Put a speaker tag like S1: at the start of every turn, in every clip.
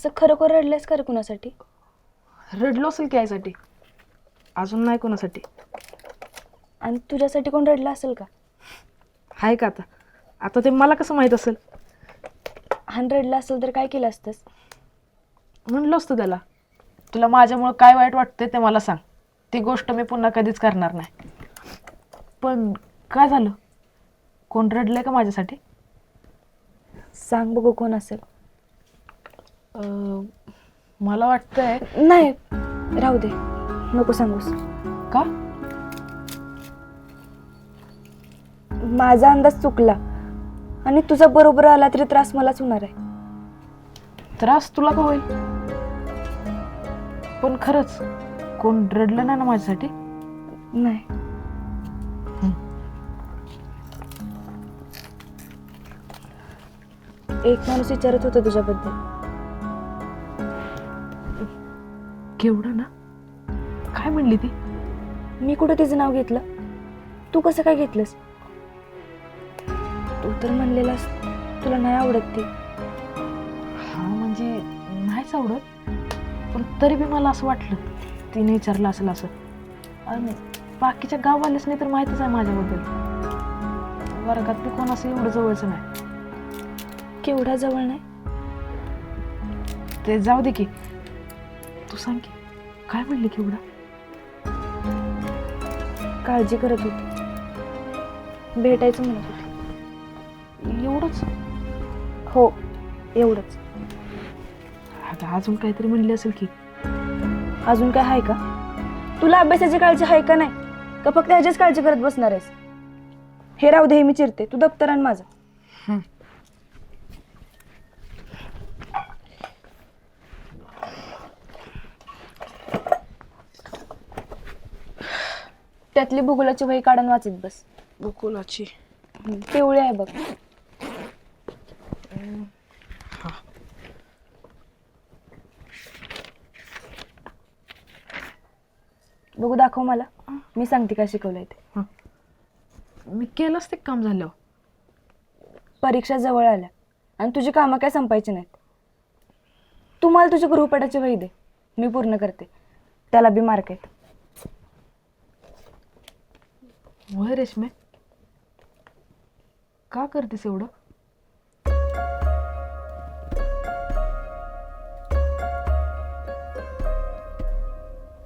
S1: असं खरोखर रडलेस का रे कुणासाठी?
S2: रडलो असेल की आईसाठी. अजून नाही कोणासाठी.
S1: आणि तुझ्यासाठी कोण रडलं असेल का?
S2: आहे का आता? आता ते मला कसं माहीत असेल?
S1: आणि रडलं असेल तर काय केलं असतंस?
S2: म्हणलं असतं त्याला. तुला माझ्यामुळं काय वाईट वाटते ते मला सांग. ती गोष्ट मी पुन्हा कधीच करणार नाही. पण काय झालं? कोण रडलंय का माझ्यासाठी?
S1: सांग बघू कोण असेल.
S2: अं, मला वाटतंय
S1: नाही राहू दे. नको सांगूस.
S2: का?
S1: माझा अंदाज चुकला. आणि तुझा बरोबर आला तरी त्रास मलाच होणार आहे.
S2: त्रास तुला का होईल? पण खरंच कोण रडलं नाही ना माझ्यासाठी?
S1: नाही. एक माणूस विचारत होता तुझ्याबद्दल.
S2: केवढं ना? काय म्हणली ती?
S1: मी कुठं तिचं नाव घेतलं? तू कसं काय घेतलंस? तू तर म्हणलेलास तुला नाही आवडत ती.
S2: हा म्हणजे नाहीच आवडत. पण तरी बी मला असं वाटलं तिने विचारलं असेल असं. आणि बाकीच्या गाववाल्यासनी तर माहितीच आहे माझ्याबद्दल. वर्गात बी कोण असं एवढं जवळचं नाही.
S1: केवढ्या जवळ नाही?
S2: ते जाऊ दे की. तू सांग की काय की केवढा
S1: काळजी करत होती. भेटायचं म्हणत होती.
S2: एवढंच?
S1: हो एवढंच.
S2: आता अजून काहीतरी म्हणले असेल की.
S1: अजून काय आहे का? तुला अभ्यासाची काळजी आहे का नाही? का फक्त ह्याचीच काळजी करत बसणार आहेस? हे राहू दे हे मी चिरते. तू दप्तर आण माझं. त्यातली भूगोलाची वही काढून वाचत बस.
S2: गोकुलाची
S1: पिवळी आहे बघ. बघू दाखव मला. मी सांगते काय शिकवलंय ते.
S2: मी केलंच ते काम झाल्यावर.
S1: परीक्षा जवळ आल्या. आणि तुझी कामं काय संपायची नाहीत. तू मला तुझ्या गृहपाठाची वही दे. मी पूर्ण करते. त्याला बी मार्क आहेत.
S2: वय रेशमे. का करतेस एवढं?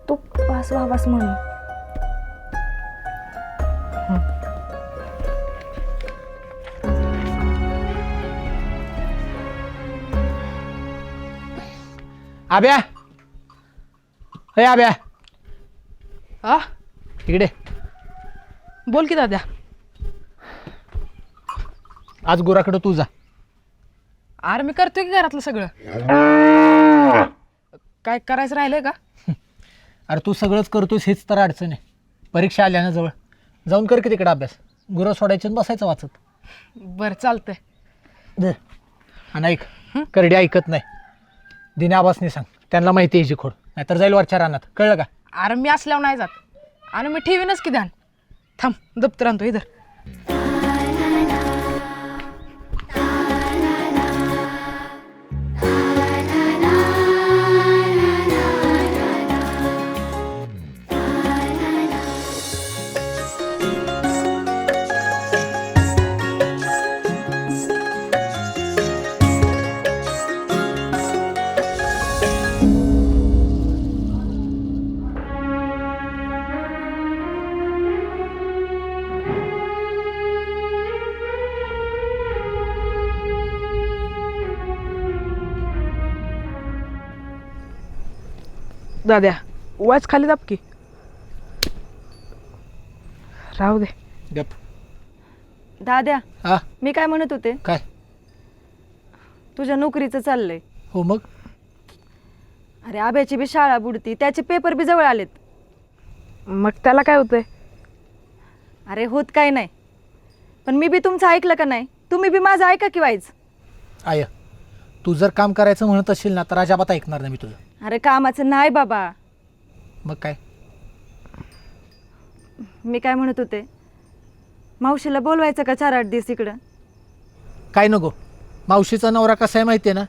S1: तू पास व्हावास म्हणून.
S3: आब्या. हे आब्या.
S2: आ?
S3: इकडे.
S2: बोल की दाद्या.
S3: आज गुराकडं तू जा.
S2: अरे मी करतोय की घरातलं सगळं? काय करायचं राहिलंय का?
S3: अरे तू सगळंच करतोस हेच तर अडचण आहे. परीक्षा आल्या ना जवळ. जाऊन कर की तिकडे अभ्यास. गुरं सोडायचं आणि बसायचं वाचत.
S2: बरं चालतंय.
S3: दे. आणि ऐक करडी ऐकत नाही. दिने आबासनी सांग. त्यांना माहिती आहे हिची खोड. नाहीतर जाईल वरच्या रानात. कळलं का?
S2: अरे मी असल्यावर नाही जात. आणि मी ठेवीनच की ध्यान. थांब दप्तर आणतो इधर. दाद्या वाच खाली दाब की. राहू दे.
S3: गप.
S1: दाद्या
S3: हा?
S1: मी काय म्हणत होते?
S3: काय?
S1: तुझ्या नोकरीचं चाललंय.
S3: हो मग?
S1: अरे आब्याची बी शाळा बुडती त्याचे पेपर बी जवळ आलेत.
S2: मग त्याला काय होतंय?
S1: अरे होत काय नाही. पण मी बी तुमचं ऐकलं का नाही? तुम्ही बी माझं ऐका की वाईज.
S3: आय तू जर काम करायचं म्हणत असशील ना तर अजाबात ऐकणार नाही मी तुझं.
S1: अरे कामाचं नाही बाबा.
S3: मग काय?
S1: मी काय म्हणत होते? मावशीला बोलवायचं का चार आठ दिवस इकडं?
S3: काय नको. मावशीचा नवरा कसा आहे माहिती आहे ना?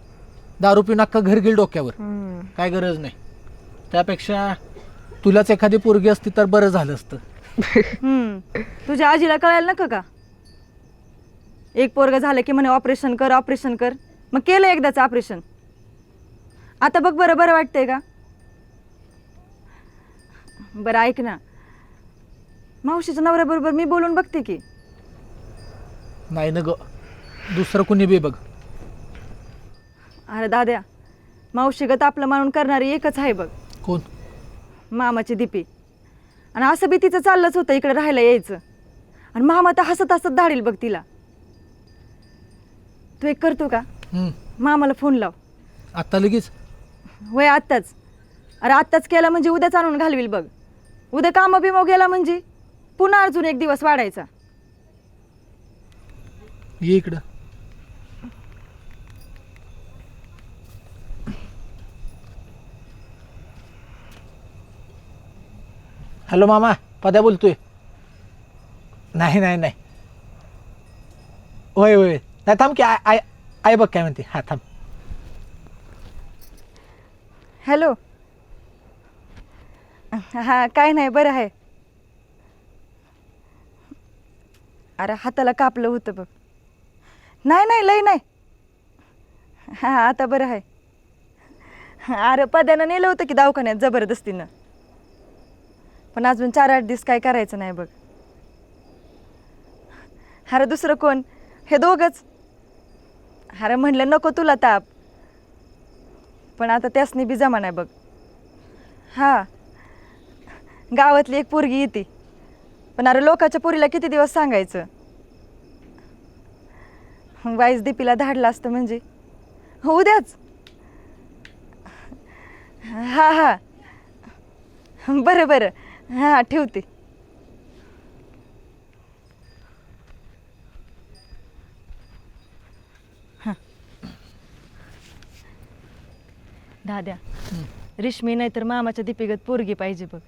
S3: दारू पिऊन अख्खं घर गेल डोक्यावर. काय गरज नाही. त्यापेक्षा तुलाच एखादी पोरगी असती तर बरं झालं असतं.
S4: हम्म. तुझ्या आजीला कळायला नका का? एक पोरग झालं की म्हणे ऑपरेशन कर ऑपरेशन कर. मग केलं एकदाच ऑपरेशन. आता बघ बरं बरं वाटतंय का? बरं ऐक ना. मावशीच्या नवऱ्याबरोबर मी बोलून बघते की.
S3: नाही ना ग. दुसरं कुणी बी बघ.
S4: अरे दाद्या मावशीगत आपलं मानून करणारी एकच आहे बघ.
S3: कोण?
S4: मामाची दीपी. आणि असं बी तिचं चाललंच होतं इकडे राहायला यायचं. आणि मामा तर हसत हसत धाडील बघ तिला. तू एक करतो का. मामाला फोन लाव.
S3: आत्ता लगेच?
S4: होय आत्ताच. अरे आत्ताच केला म्हणजे उद्याच आणून घालवील बघ. उद्या कामं बिमो गेला म्हणजे पुन्हा अजून एक दिवस वाढायचा.
S3: ये इकडं. हॅलो मामा पद्या बोलतोय. नाही नाही नाही. होय होय. नाही थांब की आय आय आय बघ काय म्हणते. हा थांब.
S4: हॅलो. हां काय नाही बरं आहे. अरे हाताला कापलं होतं बघ. नाही नाही लय नाही. हां आता बरं आहे. अरे पद्यानं नेलं होतं की दवाखान्यात जबरदस्तीनं. पण अजून चार आठ दिवस काय करायचं नाही बघ. अरे दुसरं कोण? हे दोघंच. अरे म्हणलं नको तुला ताप. पण आता त्यासनी बी जमा नाही बघ. हां. गावातली एक पोरगी येते. पण अरे लोकाच्या पोरीला किती दिवस सांगायचं? वाईस दीपीला धाडलं असतं म्हणजे. हो उद्याच हां हां. बरं बरं. हां ठेवते. दाद्या रेशमी नाही तर मामाच्या दीपिगत पोरगी पाहिजे बघ.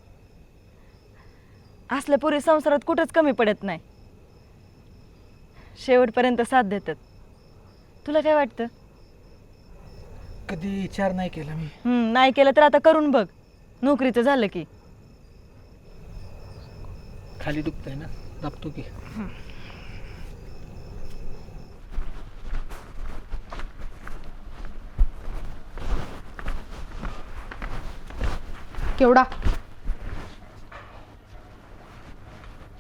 S4: असल्या पोरी संसारात कुठंच कमी पडत नाही. शेवटपर्यंत साथ देतात. तुला काय वाटतं?
S3: कधी विचार नाही केला मी.
S4: हम्म, नाही केलं तर आता करून बघ. नोकरीचं झालं की.
S3: खाली दुखतंय ना. दाबतो की.
S2: केवढा?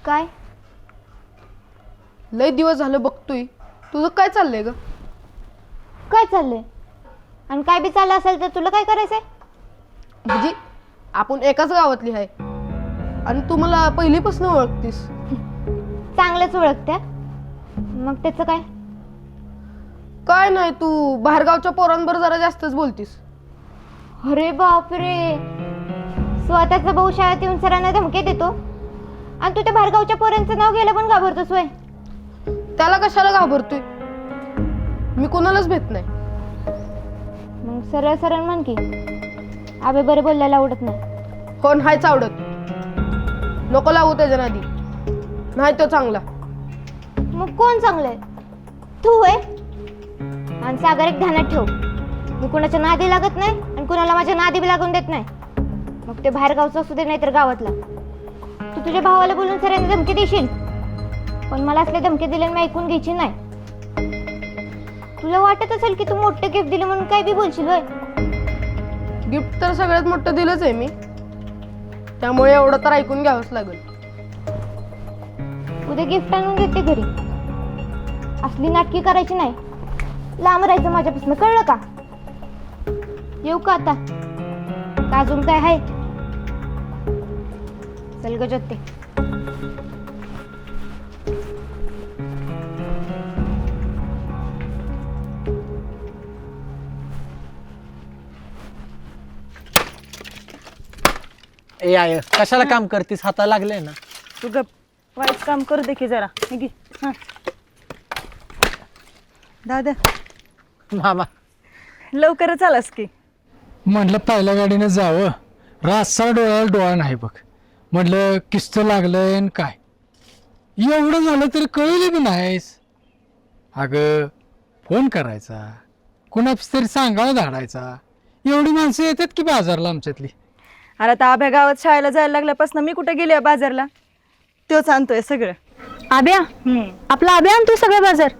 S5: काय?
S2: लय दिवस झालं बघतोय. तुझं काय चाललंय ग?
S5: काय चाललंय? आणि काय बी चाललं असेल तर तुला काय करायचंय?
S2: म्हणजे आपण एकाच गावातली आहे. आणि तू मला पहिलीपासून ओळखतीस.
S5: चांगलंच ओळखत्या. मग त्याचं काय?
S2: काय नाही तू बाहेरगावच्या पोरांबरोबर जरा जास्तच बोलतीस.
S5: अरे बापरे! स्वतःचा भाऊ शाळेत येऊन सरांना धमके देतो. आणि तू त्या बाहेरगावच्या पोरांचं नाव घ्यायला पण घाबरतोस वय.
S2: त्याला कशाला घाबरतोय? मी कोणालाच भेट नाही.
S5: मग सरळ सरळ म्हण की आबे बरं बोलायला आवडत नाही.
S2: हो नाहीच आवडत. नको लागू त्याच्या नादी. नाही तो चांगला.
S5: मग कोण चांगलंय? तू आहे आणि सागर एक ध्यानात ठेव. मी कुणाच्या नादी लागत नाही आणि कुणाला माझ्या नादी बी लागून देत नाही. मग ते बाहेर गावचं असू दे नाही तर गावातला. तू तुझ्या भावाला बोलून सरांनी धमकी देशील. पण मला असले धमकी दिले मी ऐकून घ्यायची नाही. तुला वाटत असेल की तू मोठं गिफ्ट दिलं म्हणून काय बी बोलशील होय?
S2: गिफ्ट तर सगळ्यात मोठं दिलंच आहे मी. त्यामुळे एवढं तर ऐकून घ्यावंच लागेल.
S5: उद्या गिफ्ट आणून देते घरी. असली नाटकी करायची नाही. लांब राहायचं माझ्यापासून कळलं का? येऊ का आता? अजून काय आहे? चल ग जोते
S3: ए आय कशाला काम करतीस? हाताला लागलंय ना.
S4: तू गप वाईट काम करू दे की जरा. निघी. हां. दादा.
S3: मामा.
S4: लवकरच आलास की.
S6: म्हटलं पहिल्या गाडीनं जावं. रातचा डोळ्याला डोळा नाही बघ. म्हटलं किस्त लागलंय न काय? एवढं झालं तरी कळलं बी नाहीस. अगं फोन करायचा. कुणाच तरी सांगावं धाडायचा. एवढी माणसं येतात की बाजारला आमच्यातली.
S4: अरे आता आभ्या गावात शाळेला जायला लागल्यापासून मी कुठे गेली आहे बाजारला? तोच आणतोय सगळं.
S5: आब्या आपला आब्या आणतोय सगळं बाजार.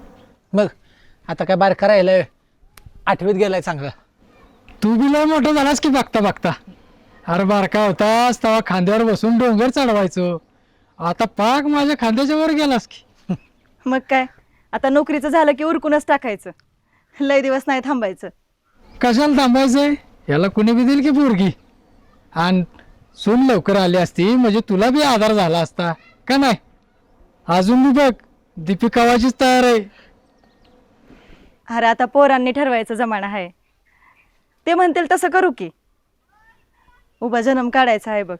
S3: मग आता काय बारका राहिलंय? आठवीत गेलाय चांगला.
S6: तू बी लय मोठा झालास की बघता बघता अरे बारका होतास तेव्हा खांद्यावर बसून डोंगर चढवायचो. आता पाक माझ्या खांद्याच्या वर गेलास की.
S4: मग काय? आता नोकरीचं झालं की उरकूनच टाकायचं. लय दिवस नाही थांबायचं.
S6: कशाला थांबायचंय? याला कुणी बी दिल की पोरगी? आणि सून लवकर आली असती म्हणजे तुला बी आधार झाला असता का नाही? अजून बी बघ दीपिकावाचीच तयार आहे.
S4: अरे आता पोरांनी ठरवायचं जमाना आहे ते म्हणतील तसं करू की. उभा जन्म काढायचा आहे बघ.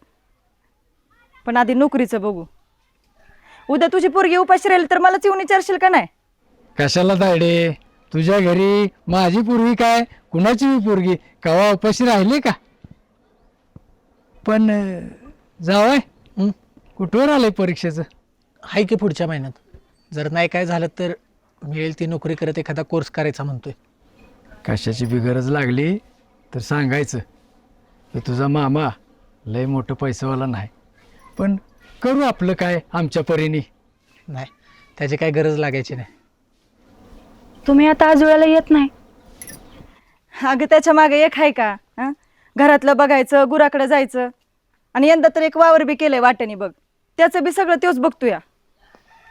S4: पण आधी नोकरीचं बघू. उद्या तुझी पोरगी उपाशी राहील तर मलाच येऊन विचारशील का नाही?
S6: कशाला तायडे? तुझ्या घरी माझी पूर्वी काय? कुणाची बी पोरगी? कवा उपाशी राहिली का? पण जावय? कुठवर आलंय परीक्षेचं?
S3: आहे की पुढच्या महिन्यात. जर नाही काय झालं तर मिळेल ती नोकरी करत एखादा कोर्स करायचा म्हणतोय.
S6: कशाची बी गरज लागली तर सांगायचं. की तुझा मामा लय मोठं पैसेवाला नाही. पण करू आपलं काय आमच्या परीने?
S3: नाही त्याची काय गरज लागायची नाही.
S5: तुम्ही आता आज वेळेला येत नाही.
S4: अगं त्याच्यामागे एक आहे का? हं? घरातलं बघायचं गुराकडे जायचं. आणि यंदा तर एक वावर बी केलंय वाट्याने बघ. त्याचं बी सगळं तोच बघतोया.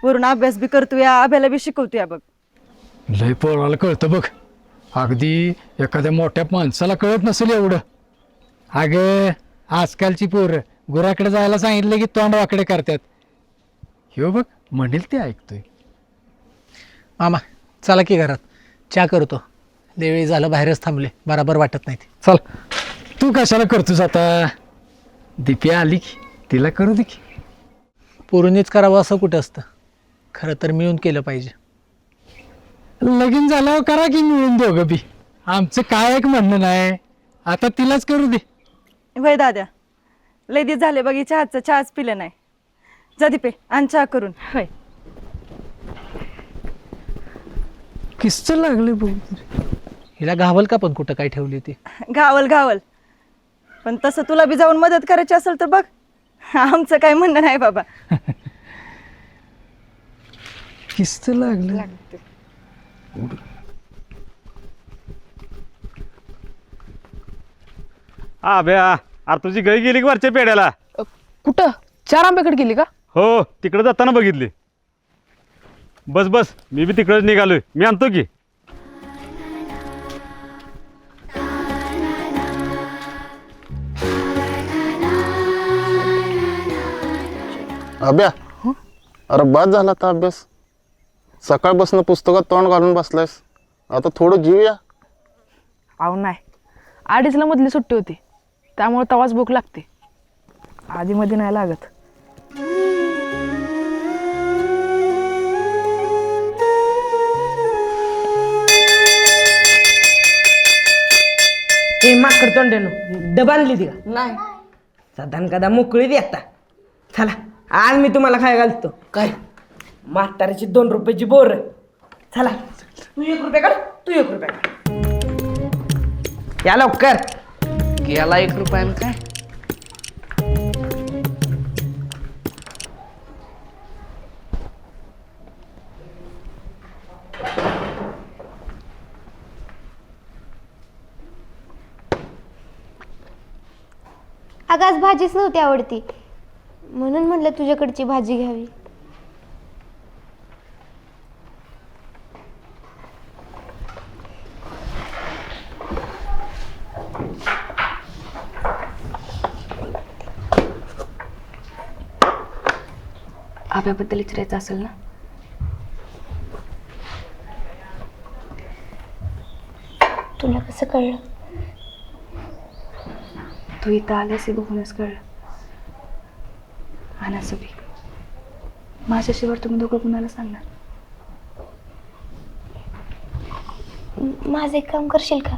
S4: वरून अभ्यास बी करतोया अभ्याला बी शिकवतोया बघ.
S6: लय पोराला कळतं बघ. अगदी एखाद्या मोठ्या माणसाला कळत नसेल एवढं. अगं आजकालची पोरं गुराकडे जायला सांगितलं की तोंड वाकडे करतात. ह्यो बघ म्हणेल ते ऐकतोय.
S3: मामा चला की घरात. चहा करतो. देवेळी झालं बाहेरच थांबले. बराबर वाटत नाही ते
S6: चल. तू कशाला करतोस आता? दीपी आली की तिला करू दे की.
S3: पोरूनच करावं असं कुठं असतं? खरं तर मिळून केलं पाहिजे.
S6: लगीन झाल्यावर करा की मिळून दोघं बी. आमचं काय एक म्हणणं नाही. आता तिलाच करू दे.
S4: वय दाद्या लय झाले बघ चहाचं चहाच पिलं नाही. जा दीपे आण चहा करून. होय.
S6: किस्त लागले बघ.
S3: हिला घावल का पण कुठं काय ठेवली ती
S4: गावल गावल पण तसं तुला बी जाऊन मदत करायची असेल तर बघ. आमचं काय म्हणणं नाही बाबा.
S6: किस्त लागले.
S7: हा भ्या अरे तुझी गई गेली की वरच्या पेड्याला
S2: कुठं? चार आंब्याकडे गेली का?
S7: हो तिकडे जाताना बघितली. बस बस मी बी तिकडेच निघालोय. मी आणतो की.
S8: अभ्या. अरे बाद झाला आता अभ्यास. सकाळपासून पुस्तकात तोंड घालून बसलायस. आता थोडं जीवया
S2: अहो नाही. अडीचला मधली सुट्टी होती. त्यामुळे तवाच भूक लागते. आधीमध्ये नाही लागत.
S9: हे माकड तोंडेनो डबा आणली ती का? नाही. साधारण कदा मोकळी दे आता. चला आज मी तुम्हाला काय घालतो. काय? म्हाताऱ्याची दोन रुपयाची बोर. चला. तू एक रुपये काढ तू एक रुपये काढ. या लवकर.
S10: गेला एक रुपयान काय
S5: अगं आज भाजीच नव्हती आवडती. म्हणून म्हणलं तुझ्याकडची भाजी घ्यावी.
S1: आब्याबद्दल विचारायचं असेल ना?
S5: तुला कसं कळलं?
S1: तू इथं आल्यास हे बघूनच कळलं. आणि असं बी माझ्याशिवाय तुम्ही दोघं कुणाला सांगणार?
S5: माझं एक काम करशील का?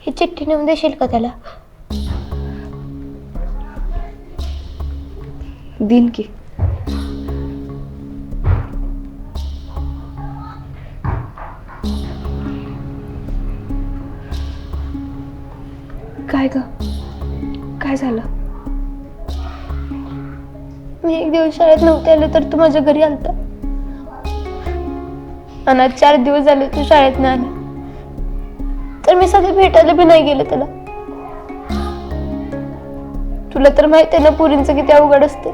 S5: ही चिठ्ठी नेऊन देशील का त्याला?
S1: दिन की। काय ग? काय झालं?
S11: मी एक दिवस शाळेत नव्हते आले तर तू माझ्या घरी आलता. आणि आज चार दिवस झाले तू शाळेत नाही आला. तर मी सगळे भेटायला बी नाही गेले त्याला तुला तर माहिती आहे ना पुरींचं किती अवघड असते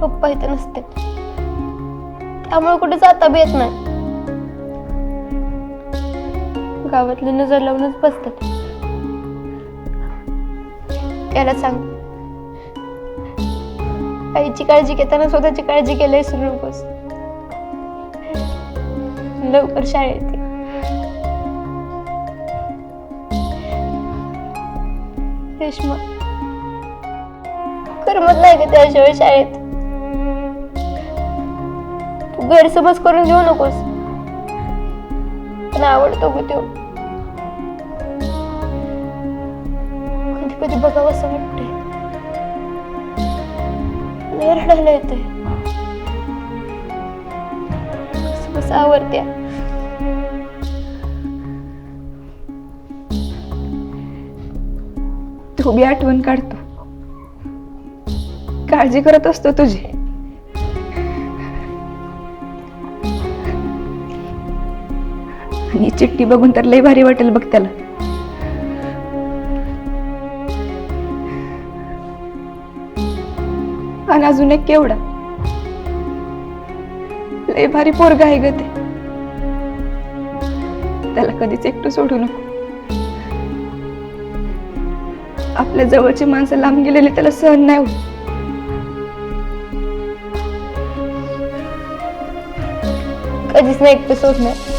S11: पप्पा इथे नसते. त्यामुळे कुठे जाता बी येत नाही. गावातले नजर लावूनच बसतात. त्याला सांग. आईची काळजी घेताना स्वतःची काळजी केली विसरू नकोस. लवकर शाळेत रेश्मा करमत नाही का त्याशिवाय शाळेत? गैरसमज करून घेऊ नकोस. पण आवडतो गो तो? कधी कधी बघावं असं वाटते लय रडायला येते कसं आवडत्या.
S1: तो बी आठवण काढतो. काळजी करत असतो तुझी. आणि चिठ्ठी बघून तर लय भारी वाटेल बघ त्याला. आणि अजून एक केवढा. लय भारी पोरगा आहे ग ते. त्याला कधीच एकटं सोडू नको. आपल्या जवळची माणसं लांब गेलेली त्याला सहन नाही होत.
S11: कधीच नाही एकटं सोडणार.